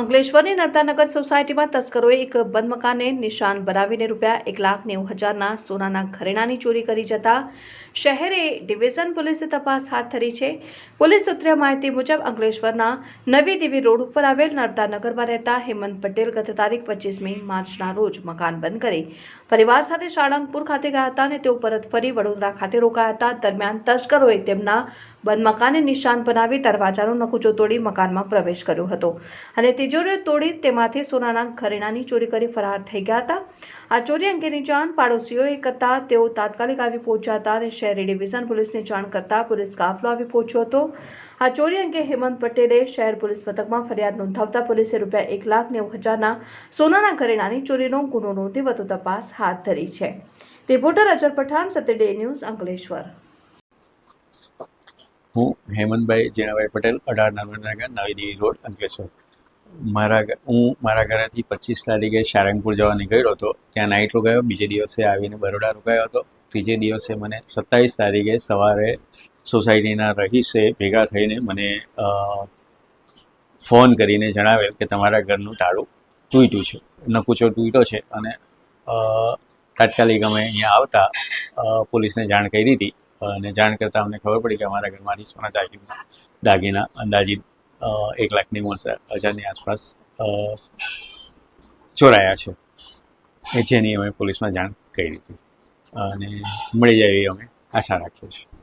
અંકલેશ્વરની નર્મદાનગર સોસાયટીમાં તસ્કરોએ એક બંધ મકાનને નિશાન બનાવીને રૂપિયા એક લાખ નેવું હજારના સોનાના ઘરેણાની ચોરી કરી જતા શહેરે ડિવિઝન પોલીસે તપાસ હાથ ધરી છે. પોલીસ સૂત્રે માહિતી મુજબ અંકલેશ્વરના નવી દેવી રોડ ઉપર આવેલ નર્મદાનગરમાં રહેતા હેમંત પટેલ ગત તારીખ પચીસમી માર્ચના રોજ મકાન બંધ કરી પરિવાર સાથે સાળંગપુર ખાતે ગયા હતા અને તેઓ પરત ફરી વડોદરા ખાતે રોકાયા હતા. દરમિયાન તસ્કરોએ તેમના બંધ મકાને નિશાન બનાવી દરવાજાનો નકુચો તોડી મકાનમાં પ્રવેશ કર્યો હતો અને તિજોરીઓ તોડી તેમાંથી સોનાના ઘરેણાની ચોરી કરી ફરાર થઈ ગયા હતા. આ ચોરી અંગેની જાણ પાડોશીઓએ કરતા તેઓ તાત્કાલિક આવી પહોંચ્યા હતા અને શહેરી ડિવિઝન પોલીસને જાણ કરતા પોલીસ કાફલો આવી પહોંચ્યો હતો. આ ચોરી અંગે હેમંત પટેલે શહેર પોલીસ મથકમાં ફરિયાદ નોંધાવતા પોલીસે રૂપિયા એક લાખ નેવું હજારના સોનાના ઘરેણાની ચોરીનો ગુનો નોંધી વધુ તપાસ હાથ ધરી છે. Reporter Azar Pathan Satya day news, Ankleshwar. હું હેમંતભાઈ જીણાભાઈ પટેલ, અઢાર નર્મદાનગર, નવી દેવી રોડ, અંકલેશ્વર. મારા હું મારા ઘરેથી પચીસ તારીખે સારંગપુર જવા નીકળ્યો હતો. ત્યાં નાઇટ રોકાયો બીજે દિવસે આવીને બરોડા રોકાયો હતો. ત્રીજે દિવસે મને સત્તાવીસ તારીખે સવારે સોસાયટીના રહીશે ભેગા થઈને મને ફોન કરીને જણાવેલ કે તમારા ઘરનું તાળું તૂટ્યું છે. નકુચો તૂટ્યો છે અને તાત્કાલિક અમે અહીંયા આવતા પોલીસને જાણ કરી હતી. અને જાણ કરતાં અમને ખબર પડી કે અમારા ઘરમાંથી સોના ચાંદીના દાગીના અંદાજિત એક લાખની હજારની આસપાસ ચોરાયા છે. જેની અમે પોલીસમાં જાણ કરી હતી. અને મળી જાય એવી અમે આશા રાખીએ છીએ.